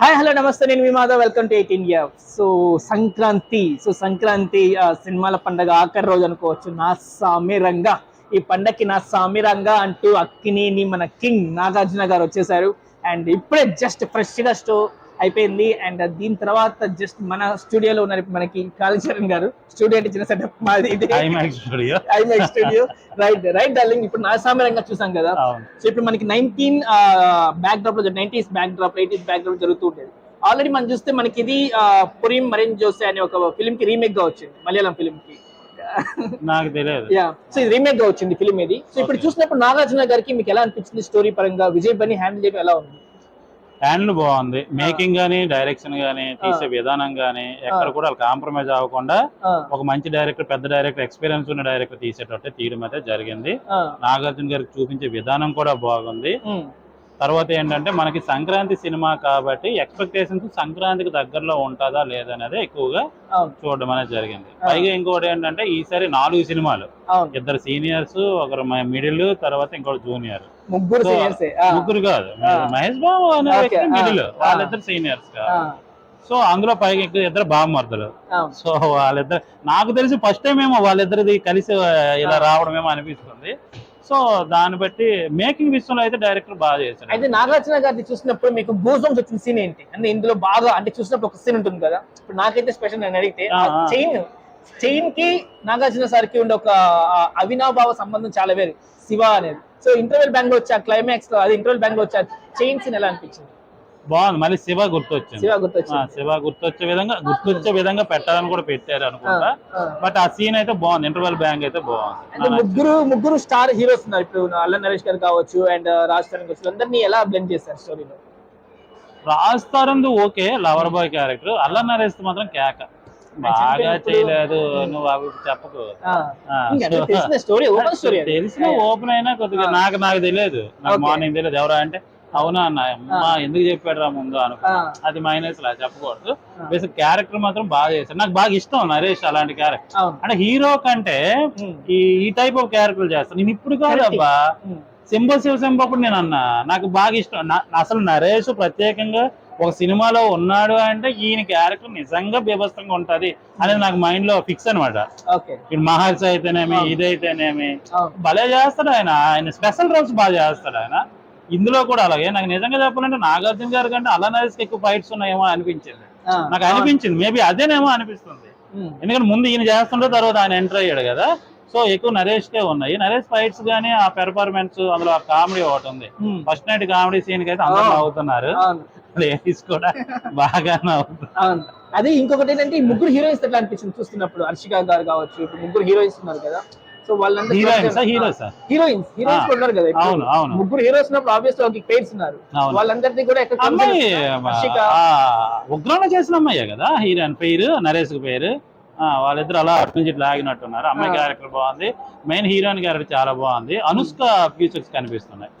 Hi hello namaste నేను మీ Madhav. Welcome to eight India so Sankranti so Sankranti సినిమాల పండగ ఆఖరి రోజు అనుకోవచ్చు. నా సామిరంగా ఈ పండగకి నా సామిరంగా అంటూ అక్కినేని మన కింగ్ నాగార్జున గారు వచ్చేసారు. అండ్ ఇప్పుడే జస్ట్ ఫ్రెష్గా స్టో అయిపోయింది. అండ్ దీని తర్వాత జస్ట్ మన స్టూడియోలో ఉన్నారు మనకి కాళీచరణ్ గారు. స్టూడియో అంటే చిన్న సెటప్ మాది studio studio right right darling ఇప్పుడు నా సామిరంగా చూసాం కదా. సో ఇప్పుడు మనకి nineteen back డ్రాప్లో nineties back drop eighties back drop జరుగుతూ ఉండేది. ఆల్రెడీ మనం చూస్తే మనకి ఇది పురీం మరేన్ జోసే అనే ఒక ఫిల్మ్కి రీమేక్గా వచ్చింది. మలయాళం ఫిల్మ్కి నాకు తెలియదు. యా సో ఇది రీమేక్గా వచ్చింది ఫిల్మ్ ఇది. సో ఇప్పుడు. చూసినప్పుడు నాగార్జున గారికి మీకు ఎలా అనిపించింది స్టోరీ పరంగా? విజయ్ బని హ్యాండిల్ చేయడం ఎలా ఉంది? హ్యాండిల్ బాగుంది. మేకింగ్ గానీ డైరెక్షన్ గానీ తీసే విధానం గానీ ఎక్కడ కూడా కాంప్రమైజ్ అవ్వకుండా ఒక మంచి డైరెక్టర్ పెద్ద డైరెక్టర్ ఎక్స్పీరియన్స్ ఉన్న డైరెక్టర్ తీసేటట్టే తీయడం అయితే జరిగింది. నాగార్జున గారికి చూపించే విధానం కూడా బాగుంది. తర్వాత ఏంటంటే మనకి సంక్రాంతి సినిమా కాబట్టి ఎక్స్పెక్టేషన్స్ సంక్రాంతికి దగ్గరలో ఉంటుందా లేదనేది ఎక్కువగా చూడడం అనేది జరిగింది. పైగా ఇంకోటి ఏంటంటే ఈసారి నాలుగు సినిమాలు. ఇద్దరు సీనియర్స్ ఒకరు మిడిల్ తర్వాత ఇంకోటి జూనియర్ ముగ్గురు ముగ్గురు కాదు. మహేష్ బాబు అనే వ్యక్తి మిడిల్. వాళ్ళిద్దరు సీనియర్స్ సో అందులో పైగా ఇంకా ఇద్దరు బామ్మర్దులు. సో వాళ్ళిద్దరు నాకు తెలిసి ఫస్ట్ టైం ఏమో వాళ్ళిద్దరిది కలిసి ఇలా ఆ. రావడం ఏమో అనిపిస్తుంది. సో దాన్ని బట్టి మేకింగ్ విషయంలో అయితే డైరెక్టర్ బాగా చేశాడు. అయితే నాగార్జున గారిని చూసినప్పుడు మీకు గూజమ్స్ వచ్చిన సీన్ ఏంటి? అంటే ఇందులో బాగా అంటే చూసినప్పుడు ఒక సీన్ ఉంటుంది కదా? ఇప్పుడు నాకైతే స్పెషల్ నేను అడిగితే. చైన్ చైన్కి నాగార్జున సార్కి ఉండే ఒక అవినాభావ సంబంధం చాలా వేరు. శివ అనేది. సో ఇంటర్వెల్ బ్యాంక్లో వచ్చే క్లైమాక్స్లో అది ఇంటర్వెల్ బ్యాంక్లో వచ్చే చైన్ సీన్ ఎలా అనిపించింది? బాగుంది. మళ్ళీ శివ గుర్తొచ్చింది. శివ ఆ, గుర్తొచ్చింది శివ గుర్తొచ్చే విధంగా గుర్తొచ్చే విధంగా పెట్టాలని కూడా పెట్టారు అనుకుంటా. బట్ ఆ సీన్ అయితే బాగుంది. ఇంటర్వెల్ బ్యాంక్ అయితే బాగుంది. ముగ్గురు ముగ్గురు స్టార్ హీరోస్ ఉన్నారు. ఇప్పుడు అల్ల నరేష్ గారు కావచ్చు అండ్ రాజ్ తరుణ్ కావచ్చు. అందరినీ ఎలా బ్లెండ్ చేశారు స్టోరీలో రాస్తారందు ఓకే లవర్ బాయ్ క్యారెక్టర్ అల్ల నరేష్ మాత్రం కేక. బాగా చేయలేదు నువ్వు అవి చెప్పకు. తెలిసిన స్టోరీ ఓపెన్ స్టోరీ తెలిసిన ఓపెన్ అయినా కొద్దిగా. నాకు నాకు తెలియదు. నాకు. మార్నింగ్ తెలియదు. ఎవరా అంటే అవునా అన్న? అమ్మా. ఎందుకు చెప్పాడు రా ముందు అనుకో అది మైనస్ లా చెప్పకూడదు. బేసిక్ క్యారెక్టర్ మాత్రం బాగా చేశాడు. నాకు బాగా ఇష్టం నరేష్ అలాంటి క్యారెక్టర్ అంటే హీరో కంటే ఈ ఈ టైప్ ఆఫ్ క్యారెక్టర్ చేస్తాను నేను ఇప్పుడు కాదు. అబ్బా. ఉమ్, సింబ శివ సింబ అప్పుడు నేను అన్నా. నాకు బాగా ఇష్టం. అసలు నరేష్ ప్రత్యేకంగా ఒక సినిమాలో ఉన్నాడు అంటే ఈయన క్యారెక్టర్ నిజంగా బీభత్సంగా ఉంటది అనేది నాకు మైండ్లో ఫిక్స్ అనమాట ఇప్పుడు మహర్షి అయితేనేమి. ఇదైతేనేమి. భలే చేస్తాడు ఆయన. ఆయన స్పెషల్ రోల్స్ బాగా చేస్తాడు ఆయన. ఇందులో కూడా అలాగే. నాకు నిజంగా చెప్పాలంటే నాగార్జున గారి కంటే అలా నరేష్ ఎక్కువ ఫైట్స్ ఉన్నాయేమో అనిపించింది. నాకు అనిపించింది. మేబీ అదేనేమో అనిపిస్తుంది. ఎందుకంటే ముందు ఈయన చేస్తుంటే తర్వాత ఆయన ఎంటర్ అయ్యాడు కదా. సో ఎక్కువ నరేష్ కే ఉన్నాయి. నరేష్ ఫైట్స్ గానీ ఆ పెర్ఫార్మెన్స్ అందులో ఆ కామెడీ ఒకటి ఉంది. ఫస్ట్ నైట్ కామెడీ సీన్కి అయితే అందరూ. నవ్వుతున్నారు. అవును. లేడీస్ కూడా బాగా నవ్వుతున్నారు. అవును. అది ఇంకొకటి ఏంటంటే ముగ్గురు హీరోయిన్స్ ఎట్లా అనిపించింది? చూస్తున్నప్పుడు హర్షిక గారు కావచ్చు ఇప్పుడు ముగ్గురు హీరోయిన్స్ ఉన్నారు కదా. So heroines. హీరోయిన్స్ ఉన్నారు కదా అవును ముగ్గురు హీరోస్ ఉన్నప్పుడు ఆబ్వియస్ ఒక పేర్స్ ఉన్నారు వాళ్ళందరినీ కూడా అమ్మాయి చేసిన అమ్మాయే కదా? హీరోయిన్ పేరు నరేష్ పేరు. వాళ్ళిద్దరు అలా అటు నుంచి ఇట్లా ఆగినట్టున్నారు అమ్మాయి. క్యారెక్టర్ బాగుంది. మెయిన్ హీరోయిన్ క్యారెక్టర్ చాలా బాగుంది. అనుష్క ఫ్యూచర్స్ కనిపిస్తున్నాయి.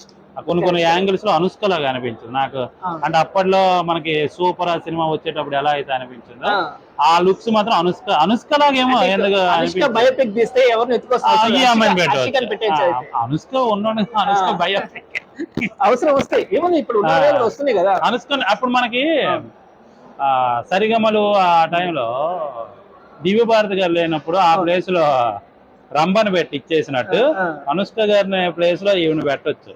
కొన్ని కొన్ని. యాంగిల్స్లో అనుష్క లాగా అనిపించింది నాకు అంటే అప్పట్లో మనకి సూపర్ సినిమా వచ్చేటప్పుడు ఎలా అయితే అనిపించిందో ఆ. లుక్స్ మాత్రం అనుష్క అనుష్క లాగేమో అంటే ఎందుకు. బయోపిక్ తీస్తే. ఆ, అనుష్క ఉన్నోడు అనుష్క. భయం అవసరం వస్తాయి ఏముంది ఇప్పుడు ఉన్న కదా అనుష్క అప్పుడు మనకి సరిగమలు ఆ టైంలో దివ్య భారతి గారు లేనప్పుడు ఆ. ప్లేస్లో రంభను పెట్టి ఇచ్చేసినట్టు. అనుష్క గారిని ప్లేస్లో ఈవిని పెట్టొచ్చు.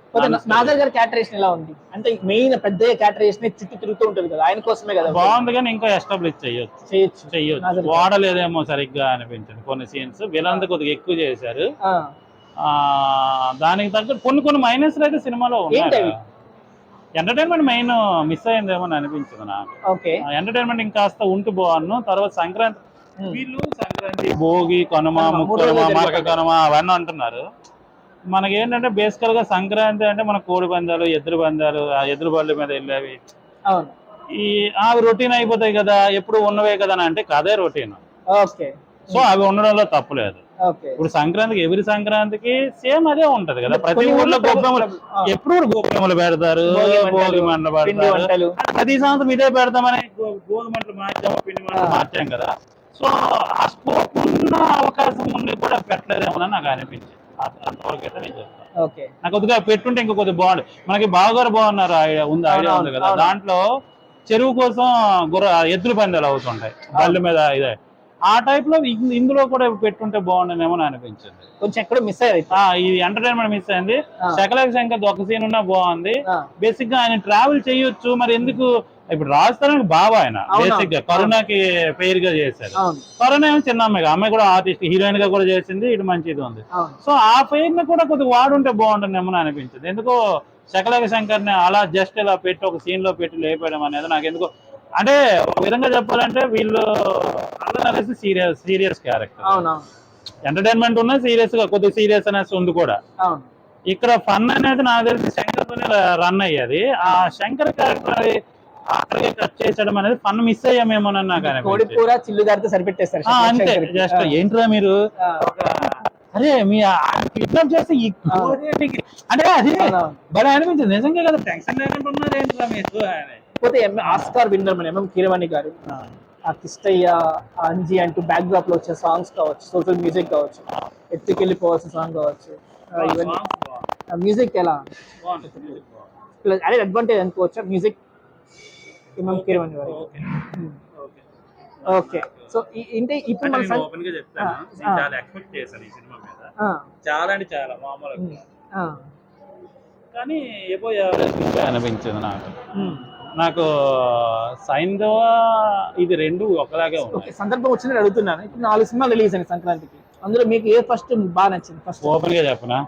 నాజర్ గారి. క్యాటరేషన్ ఎలా ఉంది? అంటే మెయిన్ పెద్ద క్యాటరేషన్ చుట్టూ తిరుగుతూ ఉంటుంది కదా ఆయన కోసమే కదా. బాగుంది కానీ ఇంకా ఎస్టాబ్లిష్ చెయ్యొచ్చు చేయొచ్చు. చెయ్యొచ్చు గారు. వాడలేదేమో సరిగ్గా అనిపించింది కొన్ని సీన్స్ విలంత కొద్దిగా ఎక్కువ చేశారు. ఆ, ఆ దానికి తగ్గ కొన్ని కొన్ని మైనస్ అయితే సినిమాలో ఉన్నాయి? ఎంటర్టైన్మెంట్ మెయిన్ మిస్ అయిందేమో అని అనిపించింది నాకు. ఓకే. ఎంటర్టైన్మెంట్ ఇంకాస్త ఉంటూ బాగున్నాను తర్వాత సంక్రాంతి. వీళ్ళు సంక్రాంతి భోగి కనుమ ముక్కనుమ జరిగే కనుమ అవన్నీ అంటున్నారు. మనకి ఏంటంటే బేసికల్గా సంక్రాంతి అంటే మన కోడి పందాలు ఎద్దుల పందాలు ఆ ఎద్దుల బళ్ళ మీద వెళ్ళేవి. ఈ అవి రొటీన్ అయిపోతాయి కదా ఎప్పుడు ఉన్నవే కదా అని అంటే కదే రొటీన్ ఓకే. సో అవి ఉండడంలో తప్పులేదు ఇప్పుడు సంక్రాంతికి ఎవరి సంక్రాంతికి సేమ్ అదే ఉంటది కదా. ప్రతి ఊర్లో గొప్పెమ్మలు ఆ. ఎప్పుడు కూడా గొప్పెమ్మలు పెడతారు భోగి మంటలు, పెడతారు. ప్రతి సంవత్సరం ఇదే పెడతామని గోధుమ మంటలు మార్చాము పిండి మంటలు ఆ. మార్చాం కదా. సో ఆ స్కోప్ ఉన్న అవకాశం ఉండి కూడా పెట్టలేదేమో నాకు అనిపించింది. అంత- అంతవరకు అయితే నేను చెప్తాను. ఓకే. నాకు కొద్దిగా పెట్టుంటే ఇంకా కొద్దిగా బాగుంది మనకి బావగారు బాగున్నారు ఐడియా ఉంది ఐడియా ఉంది కదా. దాంట్లో చెరువు కోసం గుర్ర ఎద్దుల పందాలు అవుతుంటాయి. బళ్ళ మీద ఇదే. ఆ టైప్లో ఇందులో కూడా పెట్టుంటే బాగుండేనేమో అని అనిపించింది. కొంచెం ఎక్కడో మిస్ అయ్యారు ఆ ఇది ఎంటర్టైన్మెంట్ మిస్ అయింది. శకలక శంకర్ ఒక సీన్ ఉన్నా బాగుంది. బేసిక్గా ఆయన ట్రావెల్ చేయొచ్చు మరి ఎందుకు ఇప్పుడు రాజస్థానానికి బాబా ఆయన. బేసిక్గా కరుణాకి పేరు గా చేశారు కరుణ ఏమో చిన్న అమ్మాయి అమ్మాయి కూడా ఆర్టిస్ట్ హీరోయిన్గా కూడా చేసింది ఇటు మంచిది ఉంది. సో ఆ పేరు ని కూడా కొద్దిగా వాడుంటే బాగుంటుందేమో అని అనిపించింది. ఎందుకో శకలక శంకర్ని అలా జస్ట్ ఇలా పెట్టి ఒక సీన్లో పెట్టి లేపేయడం అనేది నాకు ఎందుకో అంటే ఒక విధంగా చెప్పాలంటే వీళ్ళు అందరూ సీరియస్ సీరియస్ క్యారెక్టర్ ఎంటర్టైన్మెంట్ ఉన్నా సీరియస్గా కొద్దిగా సీరియస్ అనేసి ఉంది కూడా. ఇక్కడ ఫన్ అనేది నాకు తెలిసి శంకర్ తోనే రన్ అయ్యేది. ఆ శంకర్ క్యారెక్టర్ కట్ చేసడం అనేది ఫన్ మిస్ అయ్యామేమోనని నాకు కోడి కూర చిల్లు దారితో సరిపెట్టేస్తారు. అంతే. జస్ట్ ఏంట్రా మీరు? అరే మీ కిడ్నాప్ చేస్తే ఈ? అంటే అది. భలే అనిపించింది. నిజంగా కదా టెన్షన్ లేకుండా ఏంట్రా మీరు. పోతే ఆస్కార్ విన్నర్ మన ఎంఎం కీరవాణి గారు. ఆ. కిష్టయ్య అంజి అంటూ బ్యాక్ డ్రాప్లో వచ్చే సాంగ్స్ కావచ్చు సోషల్ మ్యూజిక్ కావచ్చు ఎత్తుకెళ్ళిపోవాల్సిన సాంగ్ కావచ్చు. ఆ, ఇవన్నీ. మ్యూజిక్ ఎలా. ప్లస్ అదే అడ్వాంటేజ్ అనుకోవచ్చా? మ్యూజిక్ ఎంఎం కీరవాణి గారు ఓకే. సో అంటే ఇప్పుడు మన ఓపెన్గా చెప్తాను. చాలా ఎక్స్పెక్ట్ చేశాను ఈ సినిమా మీద. చాలా అంటే చాలా మామూలుగా. ఆ, కానీ ఏపో అనిపించింది నాకు. ఉమ్. నాకు సైంధవ ఇది రెండు ఒకలాగే ఉన్నాయి. సందర్భం వచ్చిందని అడుగుతున్నాను. ఇప్పుడు నాలుగు సినిమాలు రిలీజ్ అయినాయి సంక్రాంతికి. అందులో మీకు ఏ ఫస్ట్ బాగా నచ్చింది? ఫస్ట్ ఓపెన్గా చెప్పనా?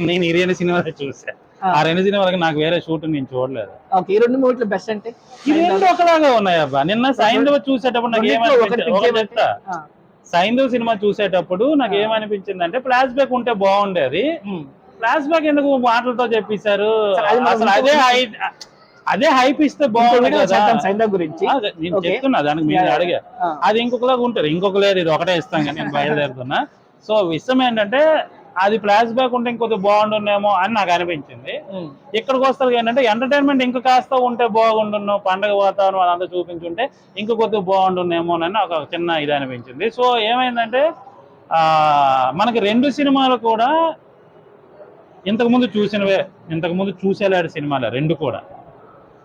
నేను ఈ రెండు సినిమాలు చూసా. ఆ. రెండు సినిమాలకి నాకు వేరే షూట్ నేను చూడలేదు. ఓకే ఈ రెండు మూవీలో బెస్ట్ అంటే? ఈ రెండు ఒకలాగా ఉన్నాయి అబ్బా. నిన్న సైంధవ చూసేటప్పుడు నాకు ఏమనిపించింది? సైంధవ్ సినిమా చూసేటప్పుడు నాకు. ఏమనిపించింది అంటే ఫ్లాష్ బ్యాక్ ఉంటే బాగుండేది. ఫ్లాష్ బ్యాక్ ఎందుకు మాటలతో చెప్పేశారు? అసలు అదే హైప్ అదే హైప్ ఇస్తే బాగుంది గురించి. నేను. చెప్తున్నా దానికి మీరు అడిగా. అది ఇంకొకలాగా ఉంటుంది. ఇంకొక లేదు ఇది ఒకటే ఇస్తాం కానీ నేను బయలుదేరుతున్నా. సో విషయం ఏంటంటే అది ఫ్లాష్ బ్యాక్ ఉంటే ఇంకొద్ది బాగుండునేమో అని నాకు అనిపించింది. ఇక్కడికి వస్తారు ఏంటంటే ఎంటర్టైన్మెంట్ ఇంకా కాస్త ఉంటే బాగుండును పండగ వాతావరణం అదంతా చూపించుంటే ఇంక కొద్దిగా బాగుండునేమోనని ఒక చిన్న ఇది అనిపించింది. సో ఏమైందంటే ఆ మనకి రెండు సినిమాలు కూడా ఇంతకుముందు చూసినవే ఇంతకుముందు చూసేలాంటి సినిమాలే రెండు కూడా.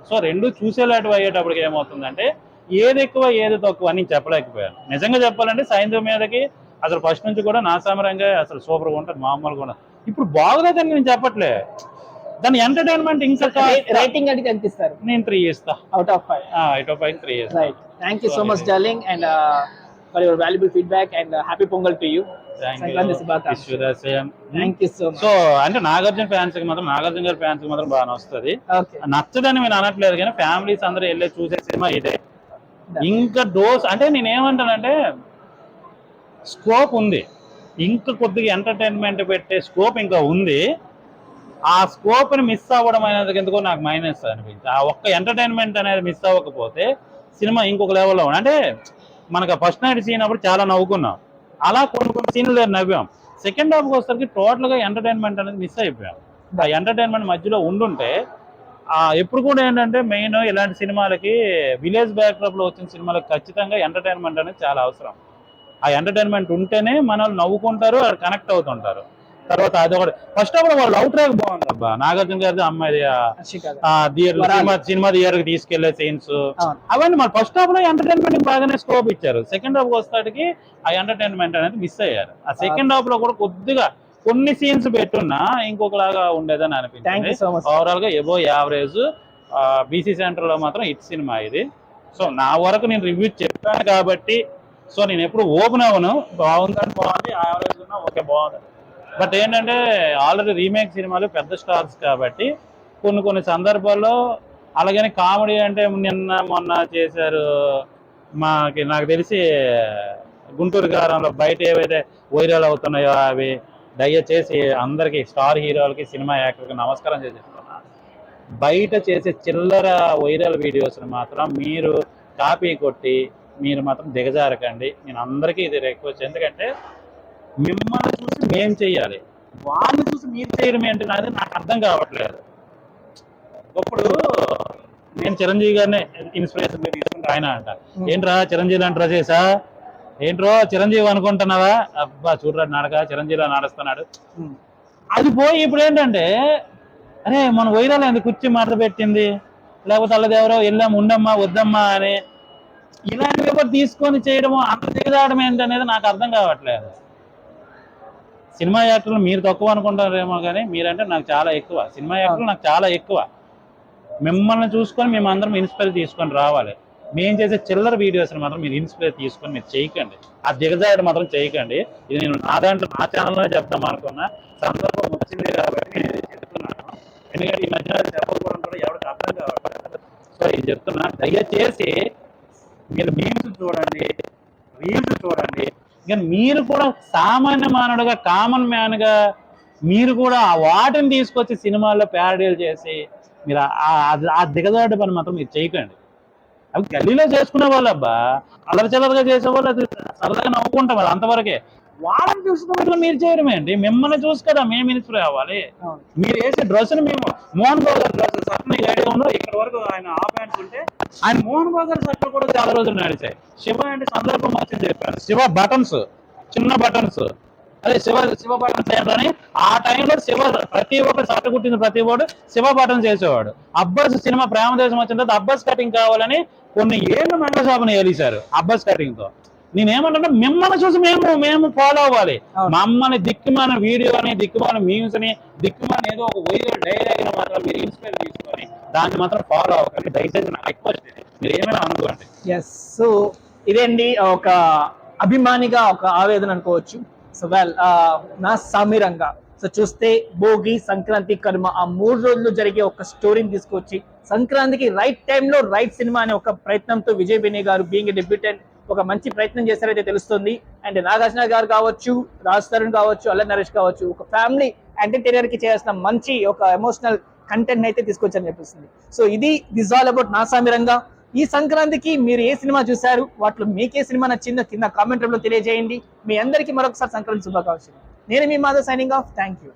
సో రెండు చూసేలాంటివి అయ్యేటప్పటికి ఏమవుతుందంటే ఏది ఎక్కువ ఏది తక్కువ అని చెప్పలేకపోయాను. నిజంగా చెప్పాలంటే సైంధవ్ మీదకి అసలు ఫస్ట్ నుంచి కూడా నా సమరంగా అసలు సూపర్గా ఉంటుంది మామూలుగా కూడా ఇప్పుడు బాగులేదని నేను చెప్పట్లే. దాని ఎంటర్టైన్మెంట్ ఇంకా రేటింగ్ అంటే ఎంత ఇస్తారు? నేను త్రీ ఇస్తా అవుట్ ఆఫ్ ఫైవ్ ఇటో పైన త్రీ ఇస్తా right thank you so much darling and for your valuable feedback and happy Pongal to you so అంటే నాగార్జున ఫ్యాన్స్కి మాత్రం నాగార్జున గారి ఫ్యాన్స్కి మాత్రం బాగా వస్తుంది ఓకే నచ్చదని నేను అనట్లేదు కానీ ఫ్యామిలీస్ అందరూ వెళ్ళి చూసే సినిమా ఇదే. ఇంకా డోస్ అంటే నేను ఏమంటానంటే స్కోప్ ఉంది. ఇంకా కొద్దిగా ఎంటర్టైన్మెంట్ పెట్టే స్కోప్ ఇంకా ఉంది. ఆ స్కోప్ని మిస్ అవ్వడం అనేది ఎందుకో నాకు మైనస్ అనిపించింది. ఆ ఒక్క ఎంటర్టైన్మెంట్ అనేది మిస్ అవ్వకపోతే సినిమా ఇంకొక లెవెల్లో ఉంది అంటే మనకు ఫస్ట్ నైట్ సీన్ అప్పుడు చాలా నవ్వుకున్నాం. అలా కొన్ని కొన్ని సీన్లు నవ్వాం. సెకండ్ హాఫ్కి వచ్చేసరికి టోటల్గా ఎంటర్టైన్మెంట్ అనేది మిస్ అయిపోయాం. ఆ ఎంటర్టైన్మెంట్ మధ్యలో ఉండుంటే ఎప్పుడు కూడా ఏంటంటే మెయిన్ ఇలాంటి సినిమాలకి విలేజ్ బ్యాక్డ్రాప్లో వచ్చిన సినిమాలకు ఖచ్చితంగా ఎంటర్టైన్మెంట్ అనేది చాలా అవసరం. ఆ ఎంటర్టైన్మెంట్ ఉంటేనే మన వాళ్ళు నవ్వుకుంటారు కనెక్ట్ అవుతుంటారు. తర్వాత అది ఒకటి. ఫస్ట్ ఆఫ్ ఆల్ వాళ్ళ లవ్ ట్రాక్ బాగుంది అబ్బా నాగార్జున గారి. అమ్మాయి థియేటర్. సినిమా సినిమా థియేటర్కి తీసుకెళ్ళే సీన్స్ అవును. అవన్నీ మన ఫస్ట్ హాఫ్లో ఎంటర్టైన్మెంట్ బాగానే స్కోప్ ఇచ్చారు. సెకండ్ హాఫ్ వస్తాడికి ఆ ఎంటర్టైన్మెంట్ అనేది మిస్ అయ్యారు. ఆ సెకండ్ హాఫ్లో కూడా కొద్దిగా కొన్ని సీన్స్ పెట్టున్నా ఇంకొకలాగా ఉండేదని అనిపించింది. ఓవరాల్గా ఎబో యావరేజ్ బీసీ సెంటర్లో మాత్రం హిట్ సినిమా ఇది. సో నా వరకు నేను రివ్యూ చెప్పాను కాబట్టి సో నేను ఎప్పుడు ఓపెన్ అవ్వను. బాగుందని బాగుంది యావరేజ్ ఉన్నా ఓకే బాగుంది. బట్ ఏంటంటే ఆల్రెడీ రీమేక్ సినిమాలు పెద్ద స్టార్స్ కాబట్టి కొన్ని కొన్ని సందర్భాల్లో అలాగని కామెడీ అంటే నిన్న మొన్న చేశారు మాకి నాకు తెలిసి గుంటూరు గారంలో బయట ఏవైతే వైరల్ అవుతున్నాయో అవి దయచేసి అందరికీ స్టార్ హీరోలకి సినిమా యాక్టర్కి నమస్కారం చేసేస్తున్నా. బయట చేసే చిల్లర వైరల్ వీడియోస్ని మాత్రం మీరు కాపీ కొట్టి మీరు మాత్రం దిగజారకండి. నేను అందరికీ ఇది రిక్వెస్ట్ ఎందుకంటే మిమ్మల్ని చూసి మేం చెయ్యాలి. వాళ్ళని చూసి మీరు చేయడం ఏంటి అనేది నాకు అర్థం కావట్లేదు. ఇప్పుడు నేను చిరంజీవి గారిని ఇన్స్పిరేషన్ తీసుకుంటే ఆయన అంట. ఏంట్రా చిరంజీవి లాంటి చేసా ఏంట్రో చిరంజీవి అనుకుంటున్నావా? అబ్బా చూడరా నడక చిరంజీవిలా నడుస్తున్నాడు. అది పోయి ఇప్పుడు ఏంటంటే అరే మన వైరాలు ఎందుకు కుర్చీ మాట పెట్టింది? లేకపోతే వాళ్ళది ఎవరో వెళ్ళాం ఉండమ్మా వద్దమ్మా అని ఇలాంటివి కూడా తీసుకొని చేయడము అంత దిగదాడడం ఏంటనేది నాకు అర్థం కావట్లేదు. సినిమా యాక్టర్లు మీరు తక్కువ అనుకుంటారేమో కానీ మీరంటే నాకు చాలా ఎక్కువ. సినిమా యాక్టర్లు నాకు చాలా ఎక్కువ. మిమ్మల్ని చూసుకొని మేము అందరం ఇన్స్పైర్ తీసుకొని రావాలి. మేము చేసే చిల్లర వీడియోస్ని మాత్రం మీరు ఇన్స్పైర్ తీసుకొని మీరు చేయకండి. ఆ దిగజాయడం మాత్రం చేయకండి. ఇది నేను నా దాంట్లో నా ఛానల్లో చెప్తాం అనుకున్నా. సందర్భం వచ్చింది కాబట్టి నేను చెప్తున్నాను. ఎందుకంటే ఈ మధ్యన చెప్పకపోవడం కూడా ఎవరికి అర్థం కావట్లేదు. సో ఇది చెప్తున్నా. దయచేసి మీరు మీమ్స్ చూడండి రీల్స్ చూడండి. ఇంకా మీరు కూడా సామాన్య మానవుడుగా కామన్ మ్యాన్గా మీరు కూడా ఆ వాటిని తీసుకొచ్చి సినిమాల్లో ప్యారడీలు చేసి మీరు ఆ- దిగజాడు పని మాత్రం మీరు చేయకండి. అవి గల్లీలో చేసుకునే వాళ్ళు అబ్బా అల్లరి చిల్లరగా చేసేవాళ్ళు అది సరదాగా నవ్వుకుంటాం అది అంతవరకే. వాళ్ళని చూసుకున్నట్లు మీరు చేయడం ఏంటి? మిమ్మల్ని చూసి కదా మేము ఇన్స్పైర్ అవ్వాలి. మీరు వేసే డ్రెస్ మేము మోహన్ బాబు గారి డ్రెస్ ఇక్కడ వరకు ఆయన ఆ ప్యాంట్స్ ఉంటే ఆయన మోహన్ బాబు గారి కూడా చాలా రోజులు నడిచాయి. శివ అంటే సందర్భం వచ్చింది చెప్పాను. శివ బటన్స్ చిన్న బటన్స్. అదే శివ శివ బటన్స్ ఏంటని ఆ టైంలో శివ ప్రతి ఒక్కరు షర్ట్ కుట్టిన ప్రతి ఒక్కడు శివ బటన్స్ చేసేవాడు అబ్బాస్ సినిమా ప్రేమదేశం వచ్చిన తర్వాత అబ్బాస్ కటింగ్ కావాలని కొన్ని ఏళ్ళు మంగళ షాపుని ఏలిశారు అబ్బాస్ కటింగ్తో నేనేమంటే మిమ్మల్ని చూసి మేము మేము ఫాలో అవ్వాలి. మమ్మల్ని దిక్కుమాన వీడియో అని దిక్కుమాన మీమ్స్ అని దిక్కుమాన ఏదో ఒక వైరల్ డైలాగ్ మాత్రం మీరు ఇన్స్పైర్ తీసుకొని దాన్ని మాత్రం ఫాలో అవ్వకండి. దయచేసి నా రిక్వెస్ట్ మీరు ఏమైనా అనుకోండి. ఎస్ సో ఇదేంటి ఒక అభిమానిగా ఒక ఆవేదన అనుకోవచ్చు. సో వెల్ నా సామిరంగా. సో చూస్తే భోగి సంక్రాంతి కర్మ ఆ మూడు రోజులు జరిగే ఒక స్టోరీని తీసుకొచ్చి సంక్రాంతికి రైట్ టైంలో రైట్ సినిమా అనే ఒక ప్రయత్నంతో విజయ్ బెని గారు బీయింగ్ డెబ్యూటెంట్ ఒక మంచి ప్రయత్నం చేశారైతే తెలుస్తుంది. అండ్ నాగార్జున గారు కావచ్చు రాజ్ తరుణ్ కావచ్చు అల్ల నరేష్ కావచ్చు ఒక ఫ్యామిలీ ఎంటర్టైనర్కి చేసిన మంచి ఒక ఎమోషనల్ కంటెంట్ అయితే తీసుకొచ్చని చెప్పేసింది సో ఇది దిస్ ఆల్ అబౌట్ నా సామిరంగా ఈ సంక్రాంతికి మీరు ఏ సినిమా చూశారు? వాటిలో మీకే సినిమా నచ్చిందో కింద కామెంట్లో తెలియజేయండి. మీ అందరికీ మరొకసారి సంక్రాంతి శుభాకాంక్షలు. నేను మీ Madhav signing off. Thank you